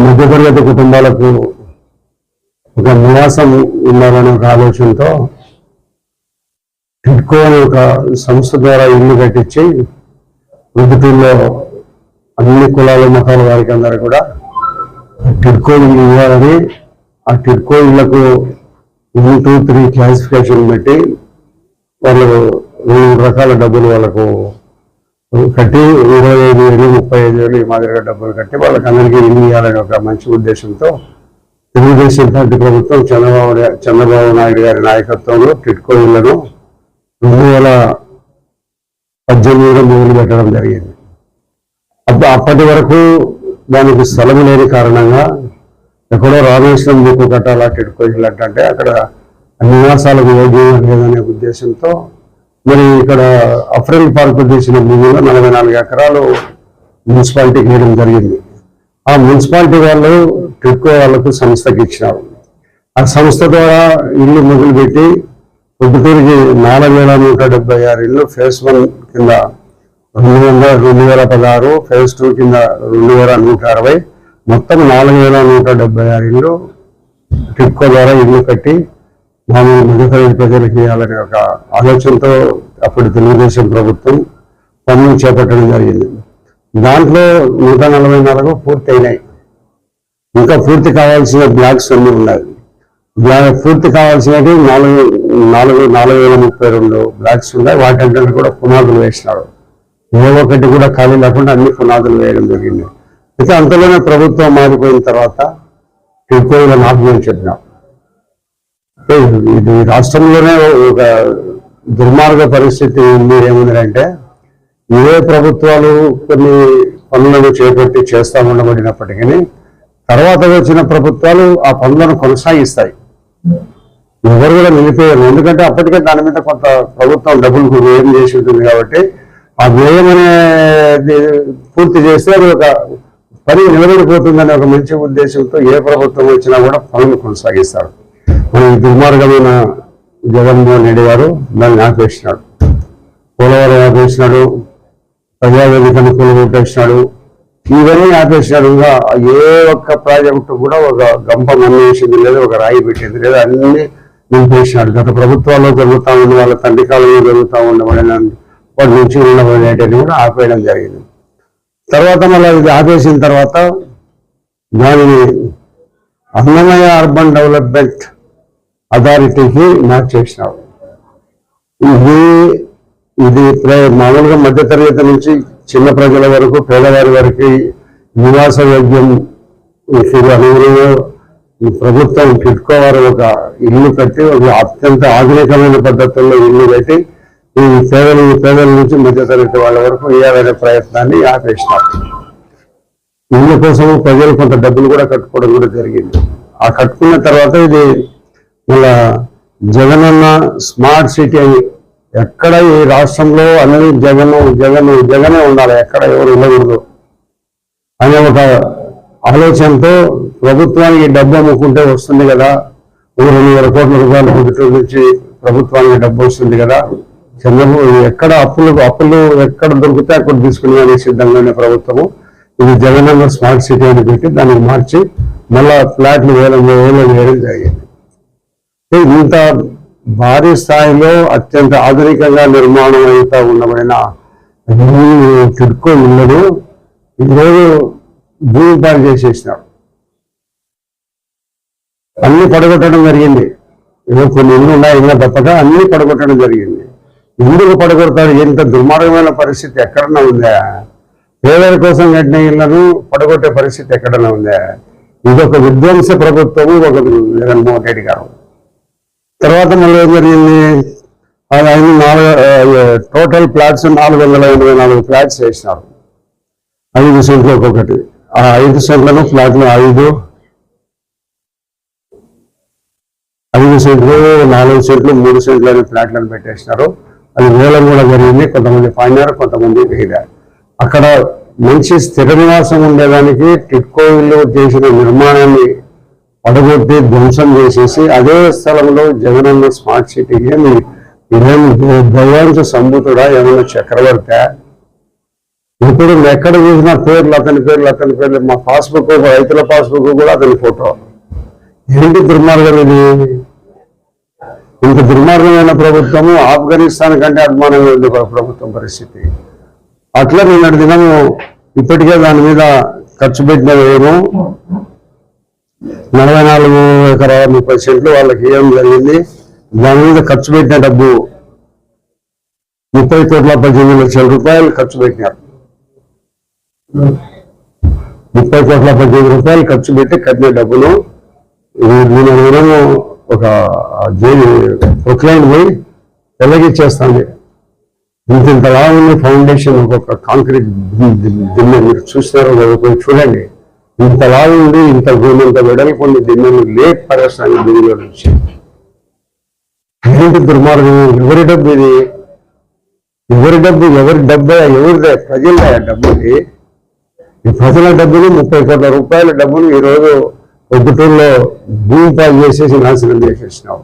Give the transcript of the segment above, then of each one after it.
మధ్యతరగతి కుటుంబాలకు ఒక నివాసం ఉండాలనే ఒక ఆలోచనతో టిడ్కో అనే ఒక సంస్థ ద్వారా ఇల్లు కట్టించి ప్రొద్దుటూరులో అన్ని కులాల మతాల వారికి అందరూ కూడా టిడ్కో ఇల్లు ఇవ్వాలని ఆ టిడ్కో ఇళ్ళకు వన్ టూ త్రీ క్లాసిఫికేషన్ పెట్టి వాళ్ళు రెండు రకాల డబ్బులు వాళ్ళకు కట్టి ఇరవై ఐదు వేలు ముప్పై ఐదు వేలు ఈ మాదిరిగా డబ్బులు కట్టి వాళ్ళకి అందరికీ ఇల్లు ఇవ్వాలనే ఒక మంచి ఉద్దేశంతో తెలుగుదేశం పార్టీ ప్రభుత్వం చంద్రబాబు చంద్రబాబు నాయుడు గారి నాయకత్వంలో టిట్కో ఇళ్ళను రెండు వేల పద్దెనిమిదిలో మొదలు పెట్టడం జరిగింది. అప్పుడు అప్పటి వరకు దానికి స్థలం లేని కారణంగా ఎక్కడో రామేశ్వరం మీకు కట్టాలా టిట్కో ఇల్లు అంటే అక్కడ నివాసాలకు యోగ్యం లేదనే ఉద్దేశంతో మరి ఇక్కడ అఫ్రెల్ పార్క్ చేసిన భూమిలో నలభై నాలుగు ఎకరాలు మున్సిపాలిటీకి వేయడం జరిగింది. ఆ మున్సిపాలిటీ వాళ్ళు ట్రిప్కో వాళ్ళకు సంస్థకి ఇచ్చినారు. ఆ సంస్థ ద్వారా ఇల్లు మొదలుపెట్టి పొద్దుటూరికి నాలుగు వేల నూట డెబ్బై ఆరు ఇల్లు ఫేజ్ వన్ కింద రెండు వందల రెండు వేల పదహారు ఫేజ్ టూ కింద రెండు వేల నూట అరవై మొత్తం నాలుగు వేల నూట డెబ్బై ఆరు ఇల్లు ట్రిప్కో ద్వారా ఇల్లు కట్టి మామూలు మధ్యతరగతి ప్రజలకు ఇవ్వాలనే ఒక ఆలోచనతో అప్పుడు తెలుగుదేశం ప్రభుత్వం పనులు చేపట్టడం జరిగింది. దాంట్లో నూట నలభై నాలుగు పూర్తి అయినాయి. ఇంకా పూర్తి కావాల్సిన బ్లాక్స్ అన్నీ ఉన్నాయి. పూర్తి కావాల్సినవి నాలుగు నాలుగు నాలుగు వేల ముప్పై రెండు బ్లాక్స్ ఉన్నాయి. వాటి కూడా పునాదులు వేసినాడు ఏ ఒక్కటి కూడా ఖాళీ లేకుండా అన్ని పునాదులు వేయడం జరిగింది. అయితే అంతలోనే ప్రభుత్వం మారిపోయిన తర్వాత ఎక్కువగా నాకు చెప్పినాం. ఇది రాష్ట్రంలోనే ఒక దుర్మార్గ పరిస్థితి ఉంది ఏముందంటే ఏ ప్రభుత్వాలు కొన్ని పనులను చేపట్టి చేస్తా ఉండబడినప్పటికీ తర్వాత వచ్చిన ప్రభుత్వాలు ఆ పనులను కొనసాగిస్తాయి. ఎవరు కూడా నిలిపేయరు ఎందుకంటే అప్పటికే దాని మీద కొంత ప్రభుత్వం డబ్బులు వ్యయం చేసి ఉంటుంది కాబట్టి ఆ వ్యయం అనేది పూర్తి చేస్తే అది ఒక పని నిలబడిపోతుందనే ఒక మంచి ఉద్దేశంతో ఏ ప్రభుత్వం వచ్చినా కూడా పనులు కొనసాగిస్తారు. మన ఈ దుర్మార్గమైన జగన్మోహన్ రెడ్డి గారు దాన్ని ఆపేసినాడు. పోలవరం ఆపేసినాడు. ప్రజావేదికను కూలగొట్టేసినాడు ఇవన్నీ ఆపేసినాడు. ఇంకా ఏ ఒక్క ప్రాజెక్టు కూడా ఒక గంప మన్నేసింది లేదు ఒక రాయి పెట్టింది లేదు. అన్ని నింపేసినాడు. గత ప్రభుత్వాల్లో జరుగుతూ ఉన్న వాళ్ళ తండ్రి కాలంలో జరుగుతూ ఉండబడిన వాటి నుంచి ఉండబడినవి కూడా ఆపేయడం జరిగింది. తర్వాత మళ్ళీ ఇది ఆపేసిన తర్వాత దానిని అన్నమయ అర్బన్ డెవలప్మెంట్ అథారిటీకి మార్చేసినాడు ఇది ఇది ప్ర- మామూలుగా మధ్యతరగతి నుంచి చిన్న ప్రజల వరకు పేదవారి వరకు నివాస యోగ్యం ఇది అనుగుణంగా ప్రభుత్వం పెట్టుకోవాలి ఒక ఇల్లు కట్టి ఒక అత్యంత ఆధునికమైన పద్ధతుల్లో ఇల్లు కట్టి ఈ పేదలు ఈ పేదల నుంచి మధ్యతరగతి వాళ్ళ వరకు వేయాలనే ప్రయత్నాన్ని ఆపేసినారు. ఇళ్ళ కోసం ప్రజలు కొంత డబ్బులు కూడా కట్టుకోవడం కూడా జరిగింది. ఆ కట్టుకున్న తర్వాత ఇది మళ్ళా జగనన్న స్మార్ట్ సిటీ అని ఎక్కడ ఈ రాష్ట్రంలో అన్ని జగన్ జగన్ జగనే ఉండాలి. ఎక్కడ ఎవరు ఉండకూడదు అనే ఒక ఆలోచనతో ప్రభుత్వానికి డబ్బు అమ్ముకుంటే వస్తుంది కదా. ఒక రెండు వేల కోట్ల రూపాయలు ప్రభుత్వం నుంచి ప్రభుత్వానికి డబ్బు వస్తుంది కదా. చంద్రబాబు ఎక్కడ అప్పులు అప్పులు ఎక్కడ దొరికితే అక్కడ తీసుకునే సిద్ధంగానే ప్రభుత్వము. ఇది జగనన్న స్మార్ట్ సిటీ అని పెట్టి దాన్ని మార్చి మళ్ళా ఫ్లాట్లు వేల వేలం వేయడం జరిగింది ఇంత భారీ స్థాయిలో అత్యంత ఆధునికంగా నిర్మాణం అవుతా ఉండబడిన టిడ్కో ఇళ్ళను ఈరోజు భూమి పాలు చేసేసినాడు అన్ని పడగొట్టడం జరిగింది. ఏదో కొన్ని ఇల్లు ఉన్నాయి ఇంకా తప్పక అన్ని పడగొట్టడం జరిగింది. ఎందుకు పడగొడతారు? ఎంత దుర్మార్గమైన పరిస్థితి ఎక్కడన్నా ఉందా? పేదల కోసం కట్టిన ఇళ్ళను పడగొట్టే పరిస్థితి ఎక్కడన్నా ఉందా? ఇది ఒక విధ్వంస ప్రభుత్వము ఒక జగన్మోహన్ రెడ్డి గారు. తర్వాత మళ్ళీ ఏం జరిగింది? ఆయన నాలుగు టోటల్ ఫ్లాట్స్ నాలుగు వందల ఎనభై నాలుగు ఫ్లాట్స్ వేసినారు. ఐదు సెంట్లు ఒక్కొక్కటి ఆ ఐదు సెంట్లను ఫ్లాట్లు ఐదు. ఐదు సెంట్లు నాలుగు సెంట్లు మూడు సెంట్లు అనే ఫ్లాట్లను పెట్టేసినారు. అది వేలం కూడా జరిగింది. కొంతమంది పాడినారు కొంతమంది వేయలేరు అక్కడ మంచి స్థిర నివాసం ఉండేదానికి టిట్కో చేసిన నిర్మాణాన్ని పడగొట్టి ధ్వంసం చేసేసి అదే స్థలంలో జగనన్న స్మార్ట్ సిటీ ఏమి ఇదేం దైవాంశ సంబుతుడా ఏమన్నా చక్రవర్తి? ఇప్పుడు ఎక్కడ చూసినా పేర్లు అతని పేర్లు అతని పేర్లు. మా పాస్బుక్ రైతుల పాస్బుక్ కూడా అతని ఫోటో. ఏంటి దుర్మార్గం ఇది? ఇంత దుర్మార్గమైన ప్రభుత్వము ఆఫ్ఘనిస్తాన్ కంటే అభిమానంగా ఉంది ప్రభుత్వం పరిస్థితి. అట్లా నిన్నటి దినము ఇప్పటికే దాని మీద ఖర్చు పెట్టిన ఏమో నలభై నాలుగు ఎకరాల ముప్పై సెంట్లు వాళ్ళకి ఏం జరిగింది. దాని మీద ఖర్చు పెట్టిన డబ్బు ముప్పై కోట్ల పద్దెనిమిది లక్షల రూపాయలు ఖర్చు పెట్టినారు. ముప్పై కోట్ల పద్దెనిమిది రూపాయలు ఖర్చు పెట్టి కట్టిన డబ్బును నేను నేను ఒక జైలు ప్రొక్లైన్ పోయి వెల్లగిచ్చేస్తాను ఇంత ఇంతలా ఉంది ఫౌండేషన్ ఒక్కొక్క కాంక్రీట్ దిమ్మ మీరు చూసినారో లేదో చూడండి. ఇంతలా ఉండి ఇంత భూమి ఇంత వెడల్పు ఉంది దీన్ని లేట్ పడేస్తాను భూమిలో నుంచి ఏంటి దుర్మార్గం ఎవరి డబ్బు ఇది? ఎవరి డబ్బు ఎవరి డబ్బే ఎవరిదే? ప్రజల డబ్బుది. ఈ ప్రజల డబ్బులు ముప్పై కోట్ల రూపాయల డబ్బులు ఈ రోజు పొద్దుటూరులో భూమి పాలు చేసేసి నాశనం చేసేసినావు.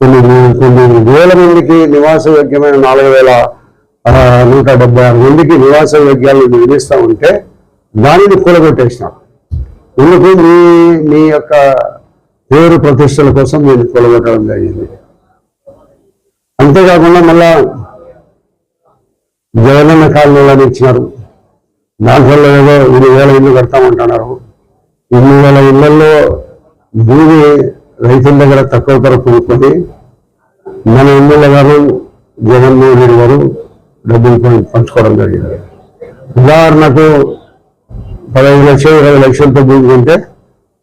కొన్ని కొన్ని వేల మందికి నివాస యోగ్యమైన నాలుగు వేల నూట డెబ్బై ఆరు మందికి నివాస యోగ్యాలను నిర్మిస్తా ఉంటే దానిని కూలగొట్టేసినావు. ఎందుకు మీ మీ యొక్క పేరు ప్రతిష్టల కోసం నేను కొలగొట్టడం జరిగింది. అంతేకాకుండా మళ్ళా జగనన్న కాలనీలను ఇచ్చినారు. దాంట్లో ఏదో ఇన్ని వేల ఇల్లు కడతామంటున్నారు. ఇన్ని వేల ఇళ్ళలో భూమి రైతుల దగ్గర తక్కువ ధర కొనుక్కొని మన ఎమ్మెల్యే గారు జగన్మోహన్ రెడ్డి గారు డబ్బులు పంచుకోవడం జరిగింది. ఉదాహరణకు పదహైదు లక్షలు ఇరవై లక్షలతో భూమి ఉంటే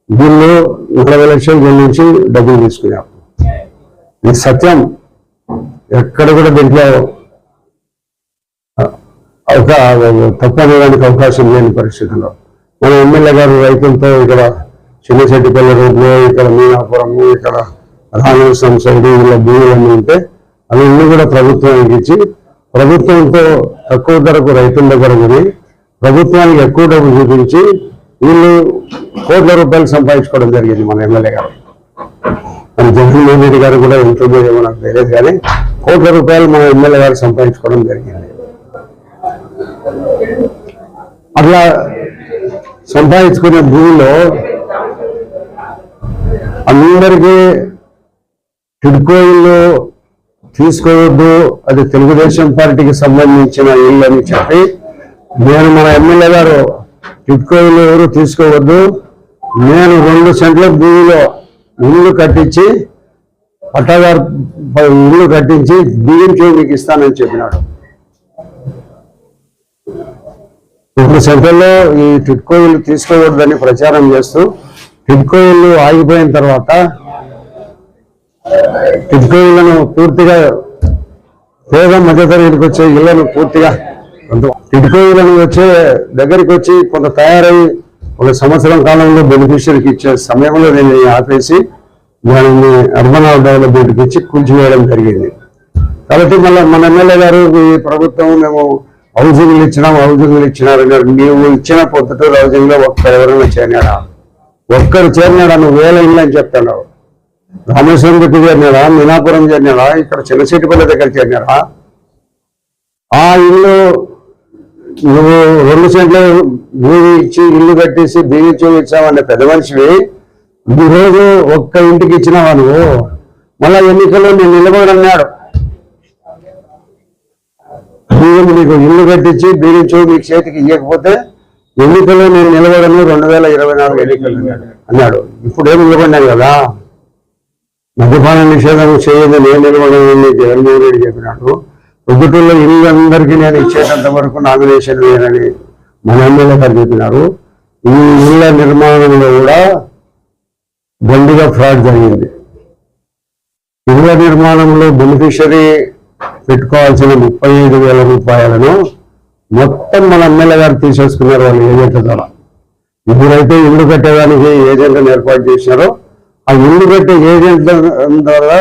వీళ్ళు ఇరవై లక్షల చెల్లించి డబ్బులు తీసుకున్నాం. ఇది సత్యం ఎక్కడ కూడా దీంట్లో ఒక తప్పనేదానికి అవకాశం లేని పరిస్థితుల్లో. మన ఎమ్మెల్యే గారు రైతులతో ఇక్కడ చిన్నశెట్టిపల్లి రోడ్లు ఇక్కడ మీనాపురం ఇక్కడ రామేశ్వరం సైడ్ ఇలా భూములన్నీ ఉంటే అవన్నీ కూడా ప్రభుత్వానికి ఇచ్చి ప్రభుత్వంతో తక్కువ ధరకు రైతుల దగ్గర కొని ప్రభుత్వానికి ఎక్కువ డబ్బు చూపించి వీళ్ళు కోట్ల రూపాయలు సంపాదించుకోవడం జరిగింది మన ఎమ్మెల్యే గారు. మన జగన్మోహన్ రెడ్డి గారు కూడా ఎంత నాకు తెలియదు కానీ కోట్ల రూపాయలు మన ఎమ్మెల్యే గారు సంపాదించుకోవడం జరిగింది. అట్లా సంపాదించుకునే భూమిలో అందరికీ టిడ్కో ఇల్లు తీసుకోవద్దు అది తెలుగుదేశం పార్టీకి సంబంధించిన ఇల్లు అని చెప్పి నేను మన ఎమ్మెల్యే గారు ఇటుకోలు ఎవరు తీసుకోవద్దు. నేను రెండు సెంట్ల భూమిలో ఇల్లు కట్టించి పట్టాదారు ఇల్లు కట్టించి బియ్యం మీకు ఇస్తానని చెప్పినాడు. రెండు సెంటర్లో ఈ టిడ్కో తీసుకోకూడదని ప్రచారం చేస్తూ టిడ్కో ఆగిపోయిన తర్వాత టిడ్కో పూర్తిగా పేద మధ్యతరగతికి వచ్చే ఇళ్ళను పూర్తిగా కొంత వచ్చే దగ్గరికి వచ్చి కొంత తయారై ఒక సంవత్సరం కాలంలో బెనిఫిషరీకి ఇచ్చే సమయంలో దీన్ని ఆపేసి దానిని అర్బన్ డెవలప్మెంట్కి ఇచ్చి కూల్చివేయడం జరిగింది. కాబట్టి మళ్ళీ మన ఎమ్మెల్యే గారు ఈ ప్రభుత్వం మేము హౌసింగ్లు ఇచ్చినాం హౌసింగ్లు ఇచ్చినారన్నారు నీవు ఇచ్చిన పొద్దుటూరు హౌసింగ్లో ఒక్కరు ఎవరైనా చేరినాడా ఒక్కరు చేరినాడా నువ్వు వేల ఇల్లు అని చెప్తాడు రామేశ్వరం దగ్గర చేరినాడా మీనాపురం చేరినాడా ఇక్కడ చిన్నశెట్టిపల్లి దగ్గర చేరినాడా ఆ ఇల్లు నువ్వు రెండు సెంట్లు భూమి ఇచ్చి ఇల్లు కట్టేసి బియ్యం చూపించావన్న పెద్ద మనిషివి. ఈ రోజు ఒక్క ఇంటికి ఇచ్చినావా నువ్వు? మళ్ళా ఎన్నికల్లో నేను నిలబడన్నాడు బియ్యం నీకు ఇల్లు కట్టించి బియ్యం చూ మీకు చేతికి ఇవ్వకపోతే ఎన్నికల్లో నేను నిలబడను రెండు వేల ఇరవై నాలుగు ఎన్నికలు అన్నాడు. అన్నాడు. ఇప్పుడు ఏం నిలబడినాను కదా? మద్యపాన నిషేధం చేయదు నేను నిలబడను జగన్మోహన్ రెడ్డి చెప్పినాడు. పొద్దుటూరులో ఇళ్ళందరికీ నేను ఇచ్చేటంత వరకు నామినేషన్ లేనని మన ఎమ్మెల్యే గారు చెప్పినారు. ఈ ఇళ్ళ నిర్మాణంలో కూడా దండిగా ఫ్రాడ్ జరిగింది. ఇళ్ళ నిర్మాణంలో బెనిఫిషరీ పెట్టుకోవాల్సిన ముప్పై ఐదు వేల రూపాయలను మొత్తం మన ఎమ్మెల్యే గారు తీసేసుకున్నారు వాళ్ళు ఏజెంట్ల ద్వారా. ఇప్పుడైతే ఇల్లు కట్టేదానికి ఏజెంట్లను ఏర్పాటు చేసినారో ఆ ఇల్లు కట్టే ఏజెంట్ల ద్వారా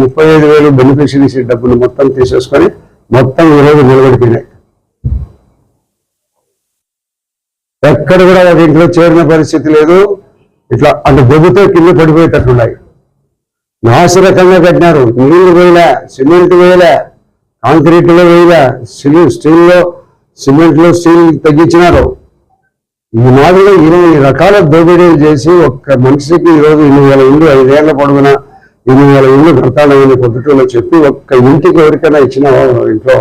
ముప్పై ఐదు వేలు బెనిఫిషరీస్ డబ్బులు మొత్తం తీసేసుకొని మొత్తం ఈరోజు నిలబడిపోయినాయి. ఎక్కడ కూడా ఒక ఇంట్లో చేరిన పరిస్థితి లేదు. ఇట్లా అంటే దెబ్బతో కింద పడిపోయేటట్లున్నాయి. నాశరకంగా కట్టినారు. నీళ్ళు వేయలే సిమెంట్ వేయలే కాంక్రీట్లో వేయలే స్టీల్ స్టీల్లో సిమెంట్లో స్టీల్ తగ్గించినారు. ఈ ఇరవై రకాల దోపిడీలు చేసి ఒక్క మనిషికి ఈరోజు ఇన్ని వేల ఇండ్లు ఐదేళ్ళ పొడవున ఇన్ని వేల ఇండ్లు కడతాడని పొద్దుటూరులో చెప్పి ఒక్క ఇంటికి ఎవరికైనా ఇచ్చిన ఇంట్లో